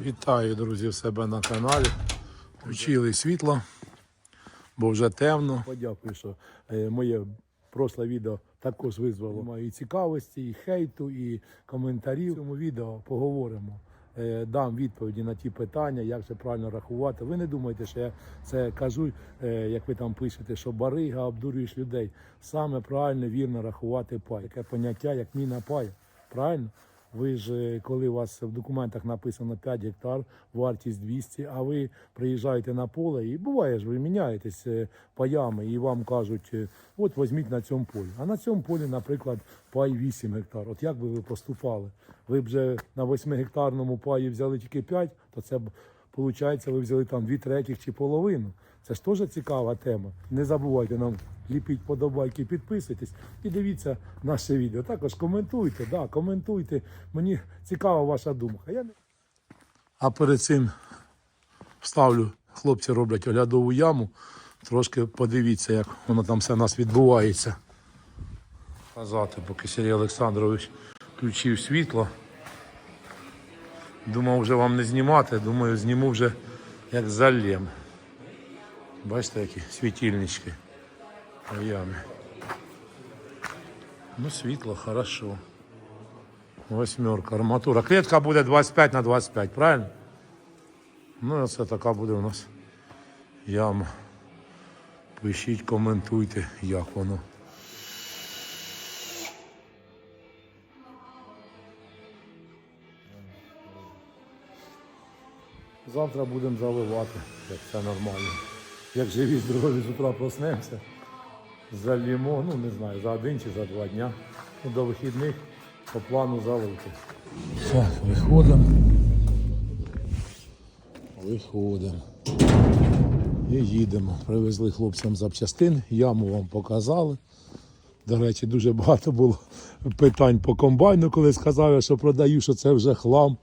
Вітаю, друзі, в себе на каналі. Включили світло, бо вже темно. Подякую, що е, моє прошле відео також визвало і цікавості, і хейту, і коментарів. В цьому відео поговоримо. Е, Дам відповіді на ті питання, як же правильно рахувати. Ви не думайте, що я це кажу, е, як ви там пишете, що барига обдурюєш людей. Саме правильно, вірно рахувати пай. Таке поняття, як міна пай. Правильно? Ви ж, е, коли у вас в документах написано 5 гектар, вартість 200, а ви приїжджаєте на поле і буває ж, ви міняєтесь е, паями і вам кажуть, е, от візьміть на цьому полі. А на цьому полі, наприклад, пай 8 гектар. От як би ви поступали? Ви б вже на 8 гектарному паї взяли тільки 5, то це б Получається, ви взяли там дві третіх чи половину. Це ж теж цікава тема. Не забувайте нам ліпіть подобайки, підписуйтесь і дивіться наше відео. Також коментуйте, да, коментуйте. Мені цікава ваша думка. Я не... А перед цим вставлю, хлопці роблять оглядову яму. Трошки подивіться, як воно там все у нас відбувається. Казати, поки Сергій Олександрович включив світло. Думав вже вам не знімати, думаю, зніму вже як залєм. Бачите, які світильнички по ямі. Ну, світло, хорошо. Восьмерка, арматура. Клітка буде 25 на 25, правильно? Ну, і оце така буде у нас яма. Пишіть, коментуйте, як воно. Завтра будемо заливати, як це нормально. Як живі здорові з утра проснемося, залімо, ну не знаю, за один чи за два дня. Ну, до вихідних по плану залити. Так, виходимо. Виходимо. І їдемо. Привезли хлопцям запчастин, яму вам показали. До речі, дуже багато було питань по комбайну, коли сказали, що продаю, що це вже хлам.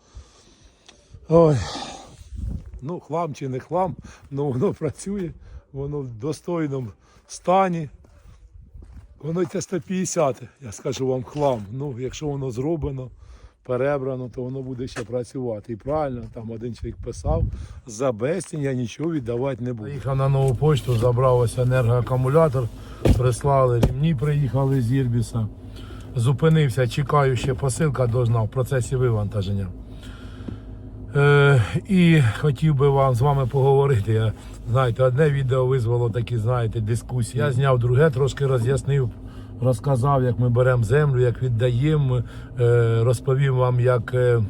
Ой, ну, хлам чи не хлам, ну воно працює, воно в достойному стані. Воно те 150, я скажу вам хлам. Ну, якщо воно зроблено, перебрано, то воно буде ще працювати. І правильно, там один чоловік писав, за безцінь я нічого віддавати не буду. Їхав на нову почту, забрав енергоакумулятор, прислали, рівні приїхали з Ірбіса. Зупинився, чекаю, ще посилка должна в процесі вивантаження. Е, і хотів би вам з вами поговорити. Я, знаєте, одне відео визвало такі, знаєте, дискусії. Я зняв друге, трошки роз'яснив, розказав, як ми беремо землю, як віддаємо, е, розповім вам, як е,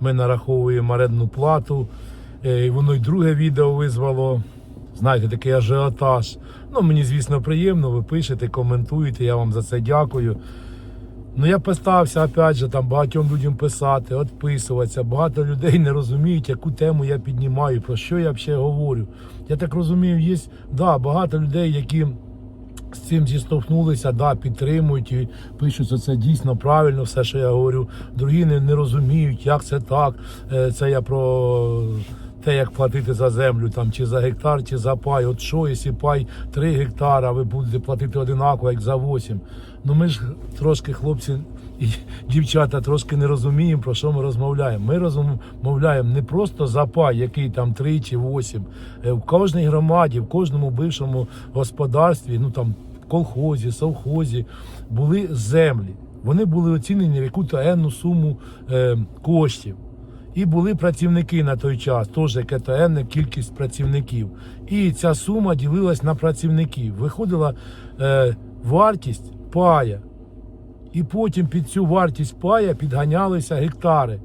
ми нараховуємо орендну плату. Е, воно й друге відео визвало. Знаєте, такий ажіотаж. Ну, мені, звісно, приємно, ви пишете, коментуєте, я вам за це дякую. Ну я постався, опять же, там багатьом людям писати, відписуватися. Багато людей не розуміють, яку тему я піднімаю, про що я взагалі говорю. Я так розумію, є да, багато людей, які з цим зіштовхнулися, да, підтримують і пишуть, що це дійсно правильно, все, що я говорю. Другі не, не розуміють, як це так. Е, Це я про те, як платити за землю, там, чи за гектар, чи за пай. От що, якщо пай 3 гектара, ви будете платити одинаково, як за 8. Ну ми ж трошки, хлопці і дівчата, трошки не розуміємо, про що ми розмовляємо. Ми розмовляємо не просто за пай, який там 3 чи 8. Е, В кожній громаді, в кожному бившому господарстві, ну там колхозі, совхозі були землі. Вони були оцінені в яку-то енну суму е, коштів. І були працівники на той час, теж КТН, кількість працівників. І ця сума ділилась на працівників. Виходила е, вартість пая. І потім під цю вартість пая підганялися гектари.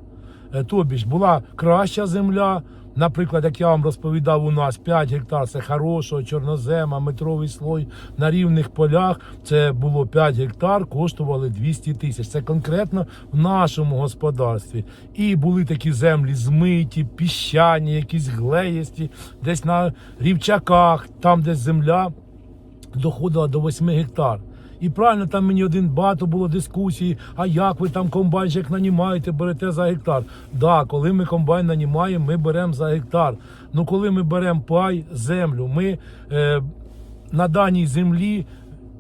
Е, тобі ж була краща земля. Наприклад, як я вам розповідав, у нас 5 гектар це хорошого, чорнозема, метровий слой на рівних полях. Це було 5 гектар, коштували 200 тисяч. Це конкретно в нашому господарстві. І були такі землі змиті, піщані, якісь глеєсті, десь на рівчаках, там, де земля доходила до 8 гектар. І правильно там мені один багато було дискусії, а як ви там комбайнчик нанімаєте, берете за гектар. Да, коли ми комбайн нанімаємо, ми беремо за гектар. Ну коли ми беремо пай, землю, ми е, на даній землі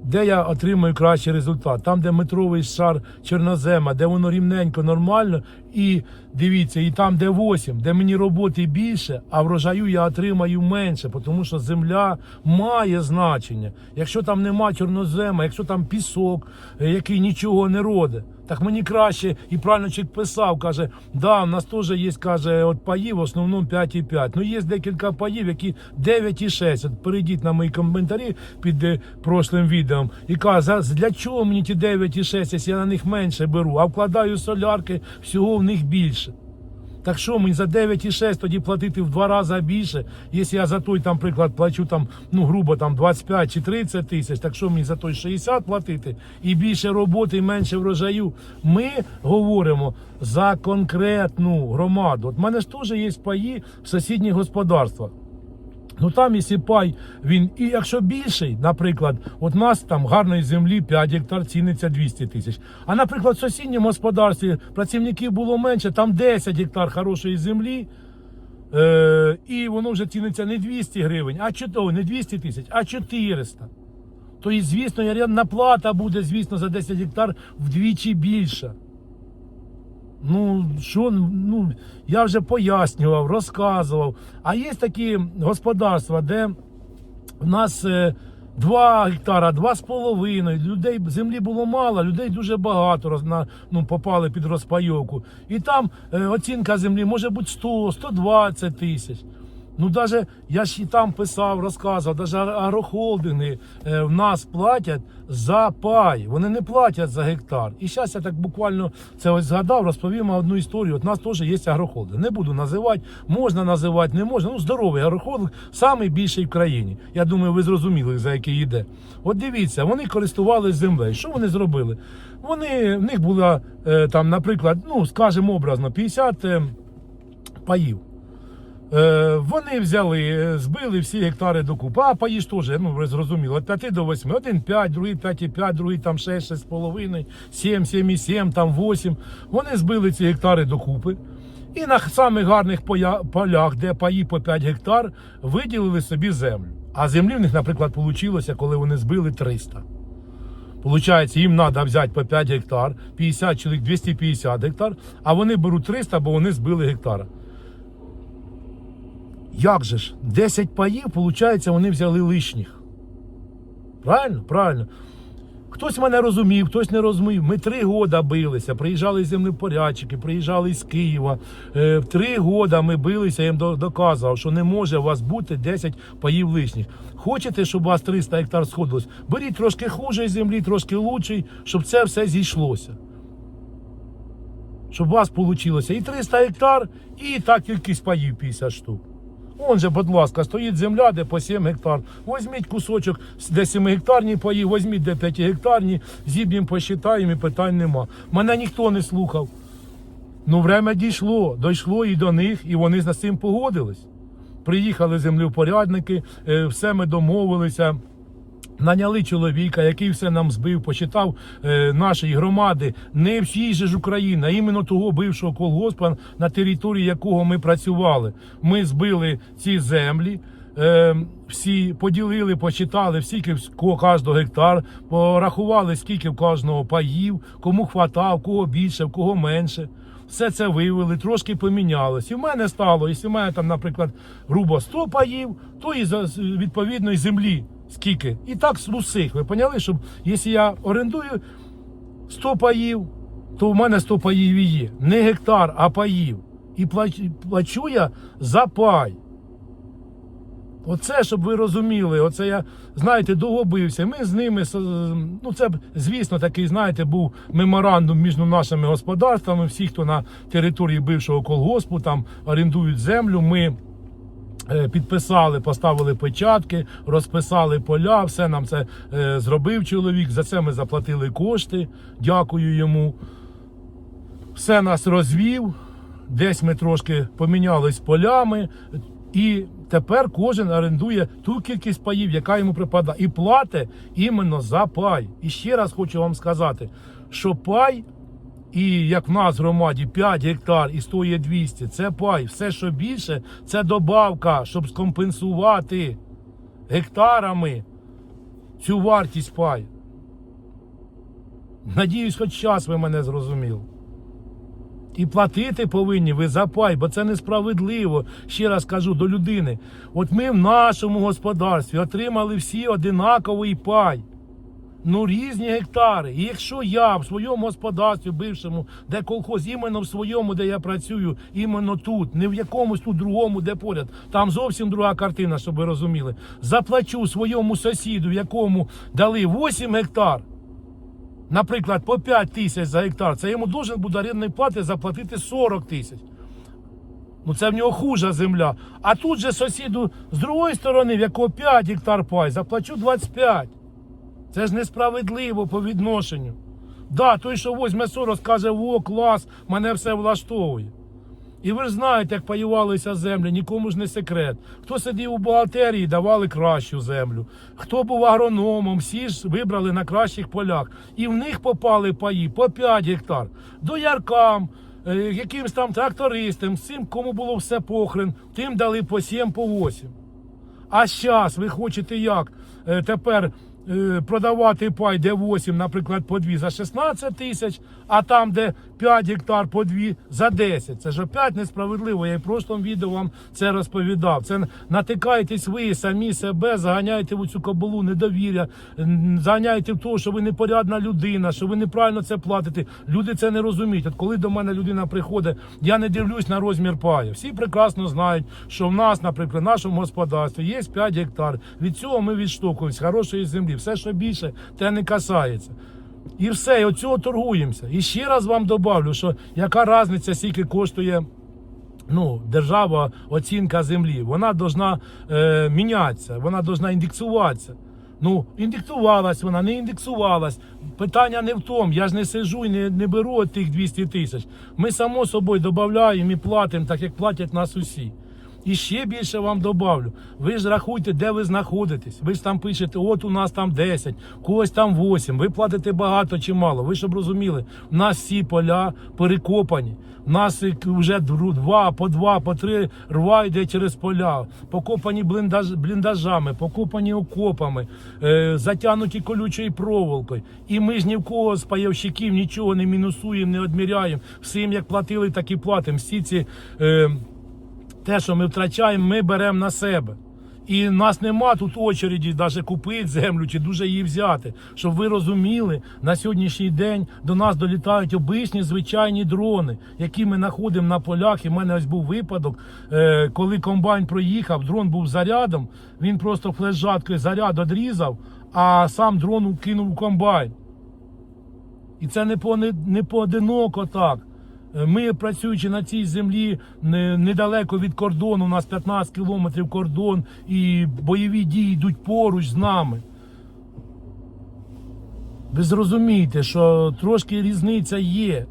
Де я отримую кращий результат? Там, де метровий шар чорнозема, де воно рівненько, нормально, і дивіться, і там, де 8, де мені роботи більше, а врожаю я отримаю менше, тому що земля має значення. Якщо там нема чорнозема, якщо там пісок, е, який нічого не родить, так мені краще, і правильно чоловік писав, каже, да, у нас теж є, каже, от паїв, в основному 5,5. Ну, є декілька паїв, які 9,6. От перейдіть на мої коментарі під е, прошлим відео і каже, для чого мені ті 9,6, якщо я на них менше беру, а вкладаю солярки, всього в них більше. Так що мені за 9,6 тоді платити в два рази більше, якщо я за той, там, приклад, плачу там, ну, грубо там 25 чи 30 тисяч, так що мені за той 60 платити і більше роботи, і менше врожаю. Ми говоримо за конкретну громаду. От в мене ж теж є паї в сусідніх господарствах. Ну там, якщо пай, він, і якщо більший, наприклад, от нас там гарної землі 5 гектар ціниться 200 тисяч. А наприклад, в сусідньому господарстві працівників було менше, там 10 гектар хорошої землі, е, і воно вже ціниться не 200 гривень, а о, не 200 тисяч, а 400. То і, звісно, орендна плата буде, звісно, за 10 гектар вдвічі більша. Ну, що, ну, я вже пояснював, розказував. А є такі господарства, де в нас е, 2 гектара, 2,5. Людей землі було мало, людей дуже багато роз, на, ну, попали під розпайовку. І там е, оцінка землі може бути 100, 120 тисяч. Ну, даже я ж і там писав, розказував, даже агрохолдинги е, в нас платять за пай. Вони не платять за гектар. І зараз я так буквально це ось згадав, розповім одну історію. От у нас теж є агрохолдинг. Не буду називати, можна називати, не можна. Ну, здоровий агрохолдинг, самий більший в країні. Я думаю, ви зрозуміли, за який йде. От дивіться, вони користувалися землею. Що вони зробили? Вони, в них була е, там, наприклад, ну, скажімо образно, 50 е, паїв. Е, вони взяли, е, збили всі гектари докупи, а паї ж теж, ну ви зрозуміли, від 5 до 8. Один 5, другий 5,5, другий там 6, 6,5, 7, 7,7, там 8. Вони збили ці гектари докупи. І на самих гарних полях, де паї по 5 гектар, виділили собі землю. А землі в них, наприклад, вийшло, коли вони збили 300. Получається, їм треба взяти по 5 гектар, 50 чоловік 250 гектар, а вони беруть 300, бо вони збили гектара. Як же ж? 10 паїв, виходить, вони взяли лишніх. Правильно? Правильно. Хтось мене розумів, хтось не розумів. Ми три года билися, приїжджали землепорядчики, приїжджали з Києва. Е, три года ми билися, я їм доказував, що не може у вас бути 10 паїв лишніх. Хочете, щоб у вас 300 гектар сходилось? Беріть трошки хуже землі, трошки лучший, щоб це все зійшлося. Щоб у вас вийшло і 300 гектар, і та кількість паїв 50 штук. Он же, будь ласка, стоїть земля, де по 7 гектар. Возьміть кусочок, де 7 гектарні паї, возьміть де 5 гектарні, зіб'ємо, посчитаємо і питань нема. Мене ніхто не слухав. Ну, время дійшло, дійшло і до них, і вони з цим погодились. Приїхали землевпорядники, е, все ми домовилися. Наняли чоловіка, який все нам збив, почитав е, нашої громади. Не всій же ж Україна, іменно того бившого колгоспа, на території якого ми працювали. Ми збили ці землі. Е, всі поділили, почитали, скільки в кожного гектар, порахували, скільки в кожного паїв, кому хватав, кого більше, в кого менше. Все це вивели, трошки помінялось. І в мене стало, якщо в мене там, наприклад, грубо 100 паїв, то і за відповідної землі скільки. І так з усіх. Ви поняли, щоб якщо я орендую 100 паїв, то в мене 100 паїв і є. Не гектар, а паїв. І плачу я за пай. Оце, щоб ви розуміли, оце я, знаєте, довго. Ми з ними, ну це звісно, такий, знаєте, був меморандум між нашими господарствами. Всі, хто на території бившого колгоспу там орендують землю, ми підписали, поставили печатки, розписали поля, все нам це е, зробив чоловік. За це ми заплатили кошти. Дякую йому. Все нас розвів. Десь ми трошки помінялись полями, і тепер кожен орендує ту кількість паїв, яка йому припадає, і платить іменно за пай. І ще раз хочу вам сказати, що пай, і як в нас в громаді 5 гектар і стоїть 200, це пай. Все, що більше, це добавка, щоб скомпенсувати гектарами цю вартість паю. Надіюсь, хоч час ви мене зрозуміли. І платити повинні ви за пай, бо це несправедливо. Ще раз кажу до людини. От ми в нашому господарстві отримали всі одинаковий пай. Ну, різні гектари. І якщо я в своєму господарстві, бившому, де колхоз, іменно в своєму, де я працюю, іменно тут, не в якомусь тут другому, де поряд, там зовсім друга картина, щоб ви розуміли. Заплачу своєму сусіду, якому дали 8 гектар, наприклад, по 5 тисяч за гектар, це йому должен буде орендної плати заплатити 40 тисяч. Ну це в нього хужа земля. А тут же сусіду з другої сторони, в якого 5 гектар пай, заплачу 25. Це ж несправедливо по відношенню. Да, той, що возьме 40, скаже, о, клас, мене все влаштовує. І ви ж знаєте, як паювалися землі, нікому ж не секрет. Хто сидів у бухгалтерії, давали кращу землю. Хто був агрономом, всі ж вибрали на кращих полях. І в них попали паї по 5 гектар. Дояркам, е, якимсь там трактористам, всім, кому було все похрен, тим дали по 7, по 8. А зараз ви хочете як е, тепер продавати пай, де 8, наприклад, по 2 за 16 тисяч, а там, де 5 гектар по 2 за 10. Це ж опять несправедливо. Я і в прошлому відео вам це розповідав. Це натикаєтесь ви самі себе, заганяєте в цю кабалу недовір'я, заганяєте в того, що ви непорядна людина, що ви неправильно це платите. Люди це не розуміють. От коли до мене людина приходить, я не дивлюсь на розмір паю. Всі прекрасно знають, що в нас, наприклад, в нашому господарстві є 5 гектар. Від цього ми відштовхуємося, хорошої землі. Все, що більше, те не касається. І все, і от цього торгуємося. І ще раз вам добавлю, що яка різниця, скільки коштує ну, держава, оцінка землі. Вона должна е, мінятися, вона должна індексуватися. Ну, індексувалась вона, не індексувалась. Питання не в тому. Я ж не сижу і не, не беру тих 200 тисяч. Ми само собою додаємо і платимо, так як платять нас усі. І ще більше вам добавлю. Ви ж рахуйте, де ви знаходитесь. Ви ж там пишете, от у нас там 10, когось там 8. Ви платите багато чи мало. Ви щоб розуміли, у нас всі поля перекопані. У нас вже два, по два, по три рва йде через поля, покопані бліндаж, бліндажами, покопані окопами, е, затягнуті колючою проволокою. І ми ж ні в кого з пайовщиків нічого не мінусуємо, не одміряємо. Всім як платили, так і платимо. Всі ці. Е, те, що ми втрачаємо, ми беремо на себе. І нас нема тут очереді навіть купити землю чи дуже її взяти. Щоб ви розуміли, на сьогоднішній день до нас долітають обичні звичайні дрони, які ми знаходимо на полях. І в мене ось був випадок, е, коли комбайн проїхав, дрон був зарядом, він просто флеш-жаткою заряд одрізав, а сам дрон кинув у комбайн. І це не, по, не, не поодиноко так. Е, Ми, працюючи на цій землі недалеко від кордону, у нас 15 кілометрів кордон, і бойові дії йдуть поруч з нами. Ви зрозумієте, що трошки різниця є.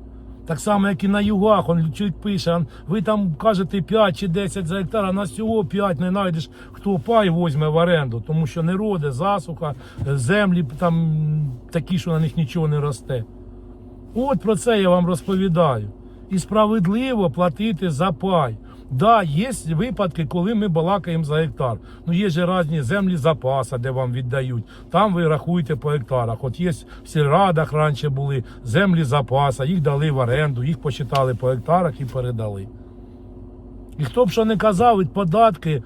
Так само, як і на югах, он чоловік пише, ви там кажете 5 чи 10 за гектар, а на всього 5 не знайдеш, хто пай возьме в оренду, тому що не роде, засуха, е, землі там такі, що на них нічого не росте. От про це я вам розповідаю. І справедливо платити за пай. Да, є випадки, коли ми балакаємо за гектар. Ну є ж різні землі запаса, де вам віддають. Там ви рахуєте по гектарах. От є в сільрадах раніше були землі запаса, їх дали в оренду, їх посчитали по гектарах і передали. І хто б що не казав, від податки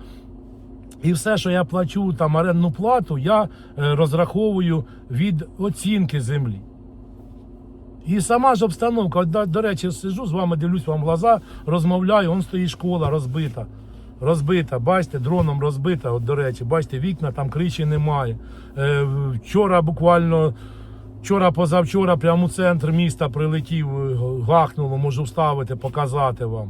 і все, що я плачу там орендну плату, я е, розраховую від оцінки землі. І сама ж обстановка, до, до речі, сижу з вами, дивлюсь вам глаза, розмовляю, он стоїть школа розбита. Розбита, бачите, дроном розбита, от, до речі, бачите, вікна, там кричі немає. Е, вчора буквально, вчора, позавчора, прямо у центр міста прилетів, е, гахнуло, можу вставити, показати вам.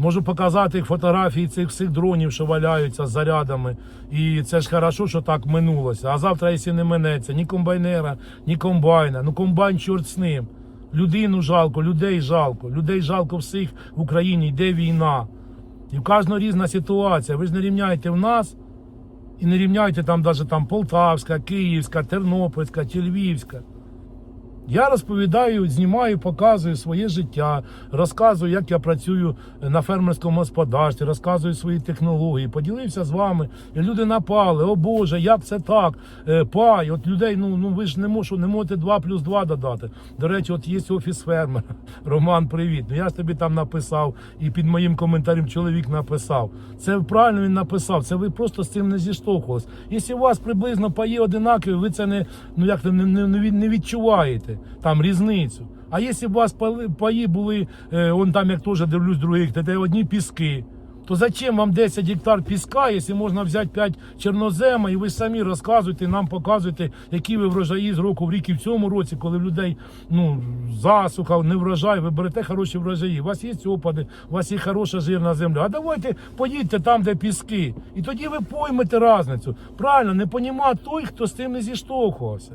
Можу показати фотографії цих всіх дронів, що валяються з зарядами. І це ж хорошо, що так минулося. А завтра, якщо не минеться, ні комбайнера, ні комбайна. Ну комбайн чорт з ним. Людину жалко, людей жалко. Людей жалко всіх в Україні, йде війна. І в кожного різна ситуація. Ви ж не рівняєте в нас і не рівняйте там навіть там Полтавська, Київська, Тернопільська Львівська. Я розповідаю, знімаю, показую своє життя, розказую, як я працюю на фермерському господарстві, розказую свої технології. Поділився з вами. І люди напали. О Боже, як це так? Е, Пай, от людей, ну ну ви ж не можете, не можете 2 плюс 2 додати. До речі, от є офіс фермера. Роман, привіт. Ну я ж тобі там написав, і під моїм коментарем чоловік написав. Це правильно він написав. Це ви просто з цим не зіштовхувались. Якщо у вас приблизно паї одинакові, ви це не ну як не, не не відчуваєте там різницю. А якщо б у вас паї були, е, он там як теж дивлюсь других, це одні піски. То зачем вам 10 гектар піска, якщо можна взяти 5 чорнозема, і ви самі розказуєте, нам показуєте, які ви врожаї з року в рік і в цьому році, коли в людей ну, засуха, не врожай, ви берете хороші врожаї. У вас є опади, у вас є хороша жирна земля. А давайте поїдьте там, де піски. І тоді ви поймете різницю. Правильно, не понімає той, хто з цим не зіштовхувався.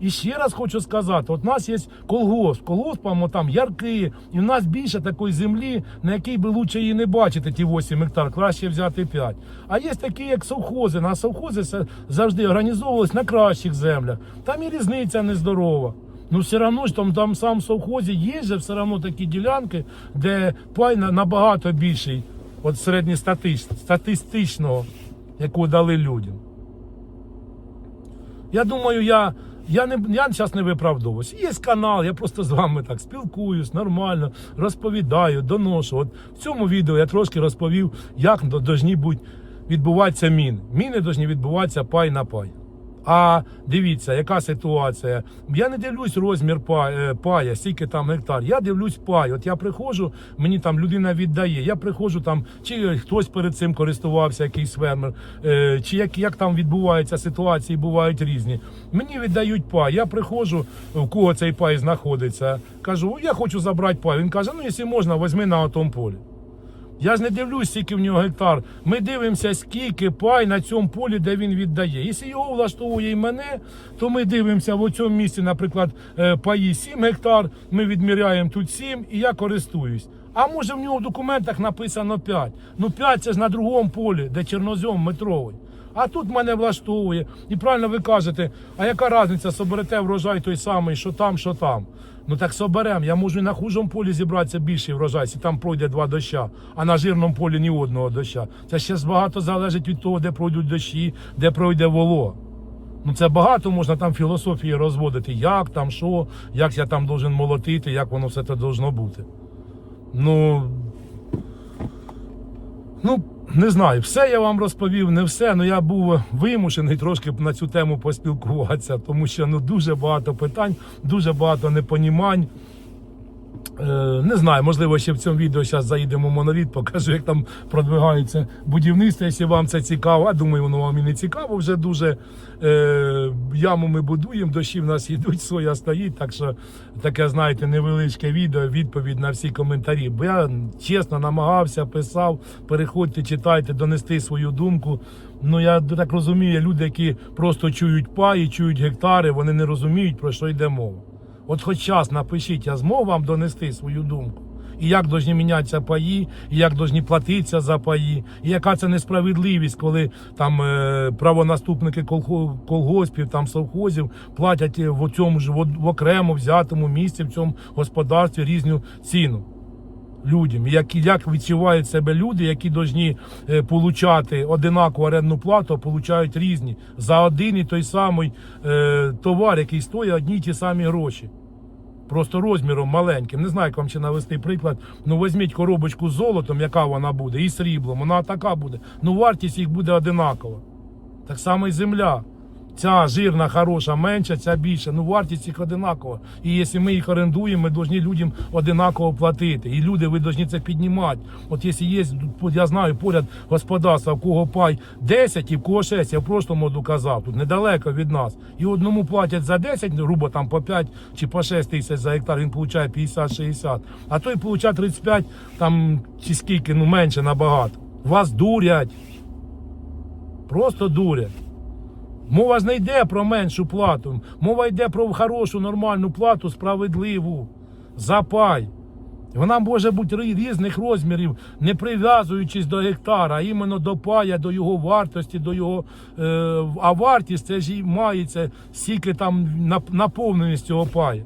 І ще раз хочу сказати: от у нас є колгосп, колгоспом там ярки, і в нас більше такої землі, на якій би лучше її не бачити, ті 8 гектар, краще взяти 5. А є такі, як совхози. На совхози завжди організовувалися на кращих землях. Там і різниця нездорова. Ну, все одно ж там, там сам в совхозі є же все одно такі ділянки, де пай набагато більший от середньостатистичного, яку дали людям. Я думаю, я, я не я зараз не виправдовуюсь. Є канал, я просто з вами так спілкуюсь, нормально, розповідаю, доношу. От в цьому відео я трошки розповів, як повинні бути відбуватися міни. Міни повинні відбуватися пай на пай. А дивіться, яка ситуація. Я не дивлюсь розмір е, пая, скільки там гектар. Я дивлюсь пай. От я приходжу, мені там людина віддає. Я приходжу там, чи хтось перед цим користувався, якийсь фермер, е, чи як, як там відбуваються ситуації, бувають різні. Мені віддають пай. Я приходжу, в кого цей пай знаходиться. Кажу, я хочу забрати пай. Він каже: ну, якщо можна, візьми на тому полі. Я ж не дивлюсь, скільки в нього гектар. Ми дивимося, скільки пай на цьому полі, де він віддає. Якщо його влаштовує і мене, то ми дивимося в цьому місці, наприклад, е, паї 7 гектар, ми відміряємо тут 7 і я користуюсь. А може в нього в документах написано 5. Ну 5 це ж на другому полі, де чорнозьом метровий. А тут мене влаштовує. І правильно ви кажете, а яка різниця, соберете врожай той самий, що там, що там. Ну так соберемо. Я можу і на хужому полі зібратися більший врожай, якщо там пройде два доща, а на жирному полі ні одного доща. Це ще багато залежить від того, де пройдуть дощі, де пройде воло. Ну це багато можна там філософії розводити. Як там, що, як я там должен молотити, як воно все це должно бути. Ну. Ну, не знаю, все я вам розповів, не все. але я був вимушений трошки на цю тему поспілкуватися, тому що ну дуже багато питань, дуже багато непонімань. Е, не знаю, можливо, ще в цьому відео зараз заїдемо в моноліт, покажу, як там продвигається будівництво, якщо вам це цікаво. А думаю, воно вам і не цікаво вже дуже. Е, яму ми будуємо, дощі в нас йдуть, соя стоїть. Так що таке, знаєте, невеличке відео, відповідь на всі коментарі. Бо я чесно намагався, писав, переходьте, читайте, донести свою думку. Ну я так розумію, люди, які просто чують паї, чують гектари, вони не розуміють, про що йде мова. От хоч час напишіть, я змог вам донести свою думку. І як повинні мінятися паї, і як повинні платитися за паї, і яка це несправедливість, коли там е, правонаступники колгоспів, там совхозів платять е, в цьому ж в, окремо взятому місці в цьому господарстві різну ціну людям. Як, як відчувають себе люди, які повинні е, получати одинакову орендну плату, а получають різні за один і той самий е, товар, який стоїть одні й ті самі гроші. Просто розміром маленьким. Не знаю, як вам ще навести приклад. Ну візьміть коробочку з золотом, яка вона буде, і сріблом, вона така буде. Ну вартість їх буде одинакова. Так само і земля. Ця жирна, хороша, менша, ця більша. Ну вартість їх одинакова. І якщо ми їх орендуємо, ми повинні людям одинаково платити. І люди, ви повинні це піднімати. От якщо є, я знаю, поряд господарства, в кого пай 10 і в кого 6, я в прошлому году казав, тут недалеко від нас. І одному платять за 10, грубо там по 5 чи по 6 тисяч за гектар, він получає 50-60. А той получає 35, там чи скільки, ну менше набагато. Вас дурять. Просто дурять. Мова ж не йде про меншу плату. Мова йде про хорошу, нормальну плату, справедливу. За пай. Вона може бути різних розмірів, не прив'язуючись до гектара, а іменно до пая, до його вартості, до його. Е, а вартість це ж і мається стільки там наповненість цього пая.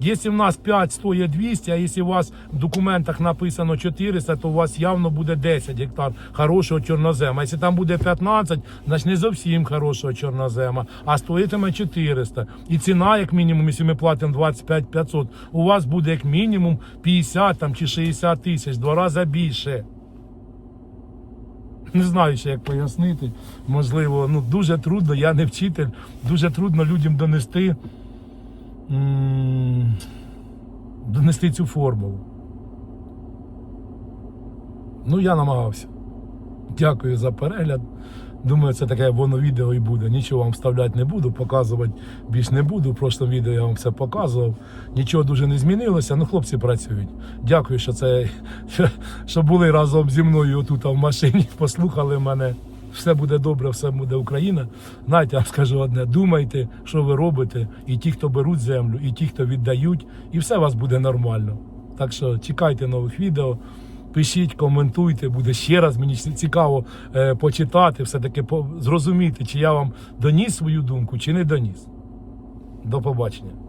Якщо в нас 5 стоїть 200, а якщо у вас в документах написано 400, то у вас явно буде 10 гектар хорошого чорнозема. Якщо там буде 15, значить не зовсім хорошого чорнозема, а стоїтиме 400. І ціна, як мінімум, якщо ми платимо 25 500, у вас буде як мінімум 50 там, чи 60 тисяч, два рази більше. Не знаю ще, як пояснити. Можливо, ну дуже трудно, я не вчитель, дуже трудно людям донести, донести цю формулу. Ну, я намагався. Дякую за перегляд. Думаю, це таке воно відео і буде. Нічого вам вставляти не буду, показувати більш не буду. В прошлому відео я вам все показував. Нічого дуже не змінилося. Ну, хлопці працюють. Дякую, що це що були разом зі мною отут в машині, послухали мене. Все буде добре, все буде Україна. Знаєте, я скажу одне: думайте, що ви робите, і ті, хто беруть землю, і ті, хто віддають, і все у вас буде нормально. Так що чекайте нових відео. Пишіть, коментуйте, буде ще раз. Мені цікаво е, почитати, все-таки зрозуміти, чи я вам доніс свою думку, чи не доніс. До побачення.